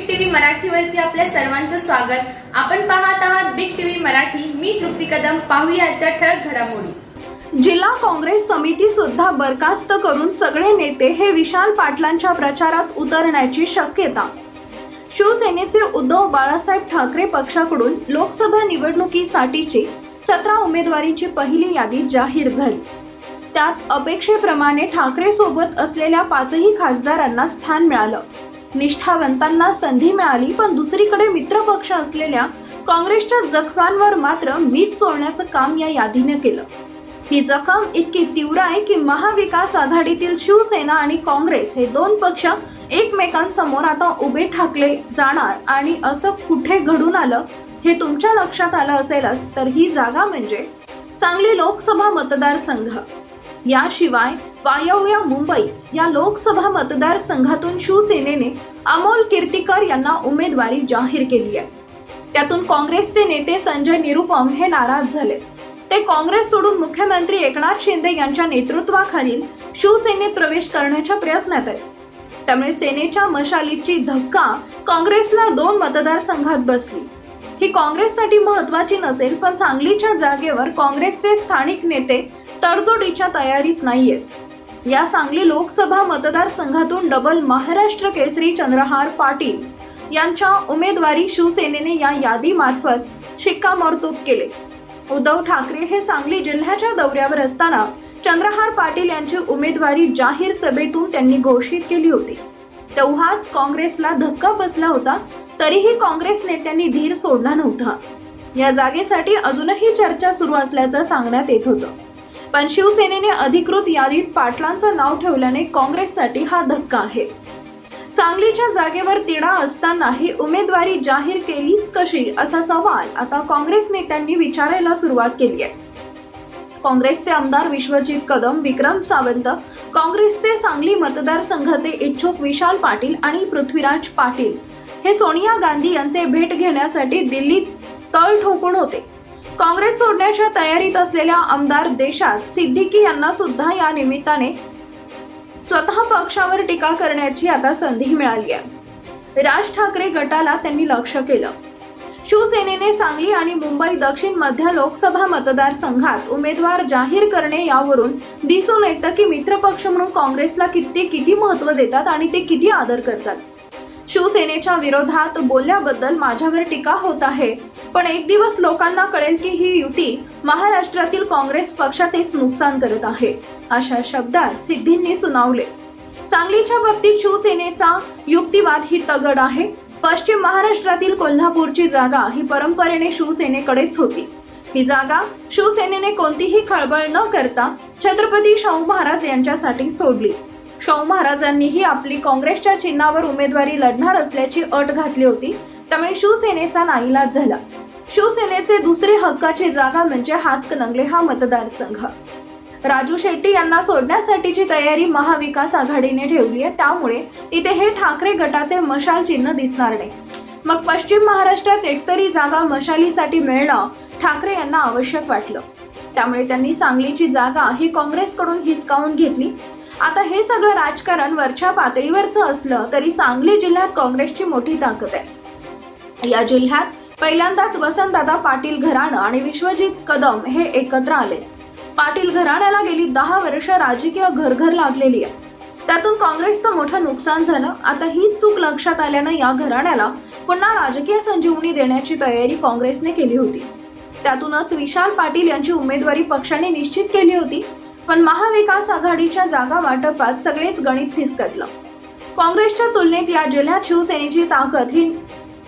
मराठीवरती आपल्या सर्वांचं स्वागत. आपण पाहत आहात बिग टीव्ही मराठी. मी तृप्ती कदम. पाहूया आजच्या ठळक घडामोडी. जिल्हा काँग्रेस समिती सुद्धा बरखास्त करून सगळे नेते हे विशाल पाटलांच्या प्रचारात उतरण्याची शक्यता. शिवसेनेचे उद्धव बाळासाहेब ठाकरे पक्षाकडून लोकसभा निवडणुकीसाठीची सतरा उमेदवारीची पहिली यादी जाहीर झाली. त्यात अपेक्षेप्रमाणे ठाकरे सोबत असलेल्या पाचही खासदारांना स्थान मिळालं. निष्ठावंतांना संधी मिळाली पण दुसरीकडे मित्रपक्ष असलेल्या काँग्रेसच्या जखमांवर मात्र मीठ चोळण्याचं काम या यादीने केलं. ही जखम इतकी तीव्र आहे की महाविकास आघाडीतील शिवसेना आणि काँग्रेस हे दोन पक्ष एकमेकांसमोर आता उभे ठाकले जाणार आणि असं कुठे घडून आलं हे तुमच्या लक्षात आलं असेलच तर ही जागा म्हणजे सांगली लोकसभा मतदारसंघ. याशिवाय वायव्य मुंबई या लोकसभा मतदारसंघातून शिवसेनेने अमोल कीर्तीकर यांना उमेदवारी जाहीर केली आहे. त्यातून काँग्रेसचे नेते संजय निरुपम हे नाराज झाले. ते काँग्रेस सोडून मुख्यमंत्री एकनाथ शिंदे यांच्या नेतृत्वाखालील शिवसेनेत प्रवेश करण्याच्या प्रयत्नात आहेत. त्यामुळे सेनेच्या मशालीची धक्का काँग्रेसला दोन मतदारसंघात बसली. ही काँग्रेससाठी महत्वाची नसेल पण सांगलीच्या जागेवर काँग्रेसचे स्थानिक नेते तडजोडीच्या तयारीत नाहीयेत या सांगली लोकसभा मतदारसंघातून डबल महाराष्ट्र केसरी चंद्रहार पाटील यांच्या उमेदवारी शिवसेनेने या यादीमार्फत शिक्कामोर्तब केले. उद्धव ठाकरे हे सांगली जिल्ह्याच्या दौऱ्यावर असताना चंद्रहार पाटील यांची उमेदवारी जाहीर सभेतून त्यांनी घोषित केली होती. तेव्हाच काँग्रेसला धक्का बसला होता तरीही काँग्रेस नेत्यांनी धीर सोडला नव्हता. या जागेसाठी अजूनही चर्चा सुरू असल्याचं सांगण्यात येत होतं. पण शिवसेनेने अधिकृत यादीत पाटलांचं नाव ठेवल्याने काँग्रेससाठी हा धक्का आहे. सांगलीच्या जागेवर तिढा असतानाही उमेदवारी जाहीर केलीच कशी असा सवाल आता काँग्रेस नेत्यांनी विचारायला सुरुवात केली आहे. काँग्रेसचे आमदार विश्वजित कदम विक्रम सावंत काँग्रेसचे सांगली मतदारसंघाचे इच्छुक विशाल पाटील आणि पृथ्वीराज पाटील हे सोनिया गांधी यांचे भेट घेण्यासाठी दिल्लीत तळ ठोकून होते. काँग्रेस सोडण्याच्या तयारीत असलेल्या आमदार देशात सिद्दीकी यांना सुद्धा या निमित्ताने स्वतः पक्षावर टीका करण्याची आता संधी मिळाली आहे. राज ठाकरे गटाला त्यांनी लक्ष केलं. शिवसेनेने सांगली आणि मुंबई दक्षिण मध्य लोकसभा मतदारसंघात उमेदवार जाहीर करणे यावरून दिसून येतं की मित्रपक्ष म्हणून काँग्रेसला किती किती महत्त्व देतात आणि ते किती आदर करतात. शिवसेनेच्या विरोधात बोलल्याबद्दल माझ्यावर टीका होत आहे. पण एक दिवस लोकांना कळेल की ही युती महाराष्ट्रातील काँग्रेस पक्षाचेच नुकसान करत आहे अशा शब्दात सिद्धींनी सुनावले. सांगलीच्या बाबतीत शिवसेनेचा युक्तिवाद ही तगड आहे. पश्चिम महाराष्ट्रातील कोल्हापूरची जागा ही परंपरेने शिवसेनेकडेच होती. ही जागा शिवसेनेने कोणतीही खळबळ न करता छत्रपती शाहू महाराज यांच्यासाठी सोडली. शाहू महाराजांनीही आपली काँग्रेसच्या चिन्हावर उमेदवारी लढणार असल्याची अट घातली होती त्यामुळे शिवसेनेचा नाईलाज झाला. शिवसेनेचे दुसरे हक्काची जागा म्हणजे हातकणंगले हा मतदारसंघ. राजू शेट्टी यांना सोडण्यासाठीची तयारी महाविकास आघाडीने ठेवली आहे. त्यामुळे इथे हे ठाकरे गटाचे मशाल चिन्ह दिसणार नाही. मग पश्चिम महाराष्ट्रात एकतरी जागा मशालीसाठी मिळणं ठाकरे यांना आवश्यक वाटलं. त्यामुळे त्यांनी सांगलीची जागा ही काँग्रेसकडून हिसकावून घेतली. आता हे सगळं राजकारण वरच्या पातळीवरचं असलं तरी सांगली जिल्ह्यात काँग्रेसची मोठी ताकद आहे. या जिल्ह्यात पहिल्यांदाच वसंतदादा पाटील घराणं आणि विश्वजित कदम हे एकत्र आले. पाटील घराण्याला गेली दहा वर्ष राजकीय घरघर लागलेली आहे. त्यातून काँग्रेसचं मोठं नुकसान झालं. आता ही चूक लक्षात आल्यानं या घराण्याला पुन्हा राजकीय संजीवनी देण्याची तयारी काँग्रेसने केली होती. त्यातूनच विशाल पाटील यांची उमेदवारी पक्षाने निश्चित केली होती. पण महाविकास आघाडीच्या जागा वाटपात सगळेच गणित फिसकटलं. काँग्रेसच्या तुलनेत या जिल्ह्यात शिवसेनेची ताकद ही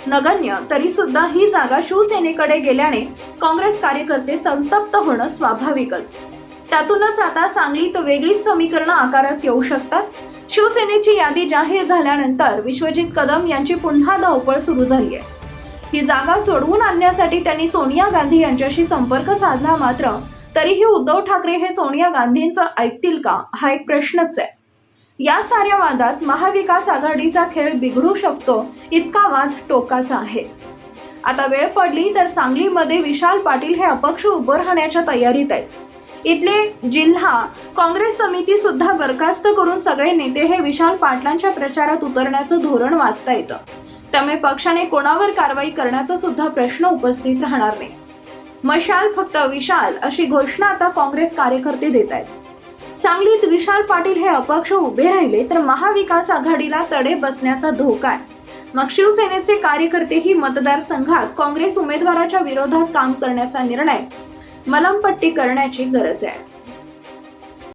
नगण्य तरी सुद्धा ही जागा शिवसेनेकडे गेल्याने काँग्रेस कार्यकर्ते संतप्त होणं स्वाभाविकच. त्यातूनच आता सांगलीत वेगळीच समीकरणं आकारास येऊ शकतात. शिवसेनेची यादी जाहीर झाल्यानंतर विश्वजित कदम यांची पुन्हा धावपळ सुरू झाली आहे ही जागा सोडवून आणण्यासाठी त्यांनी सोनिया गांधी यांच्याशी संपर्क साधला मात्र तरीही उद्धव ठाकरे हे सोनिया गांधींचं ऐकतील का? हा एक प्रश्नच आहे. या साऱ्या वादात महाविकास आघाडीचा खेळ बिघडू शकतो इतका वाद टोकाचा आहे. आता वेळ पडली तर सांगलीमध्ये विशाल पाटील हे अपक्ष उभं राहण्याच्या तयारीत आहेत. इथले जिल्हा काँग्रेस समिती सुद्धा बरखास्त करून सगळे नेते हे विशाल पाटलांच्या प्रचारात उतरण्याचं धोरण वाचता येतं. त्यामुळे पक्षाने कोणावर कारवाई करण्याचा सुद्धा प्रश्न उपस्थित राहणार नाही. मशाल फक्त विशाल अशी घोषणा आता काँग्रेस कार्यकर्ते देत आहेत. सांगलीत विशाल पाटील हे अपक्ष उभे राहिले तर महाविकास आघाडीला तडे बसण्याचा धोका आहे. मग शिवसेनेचे कार्यकर्तेही मतदारसंघात काँग्रेस उमेदवाराच्या विरोधात काम करण्याचा निर्णय मलमपट्टी करण्याची गरज आहे.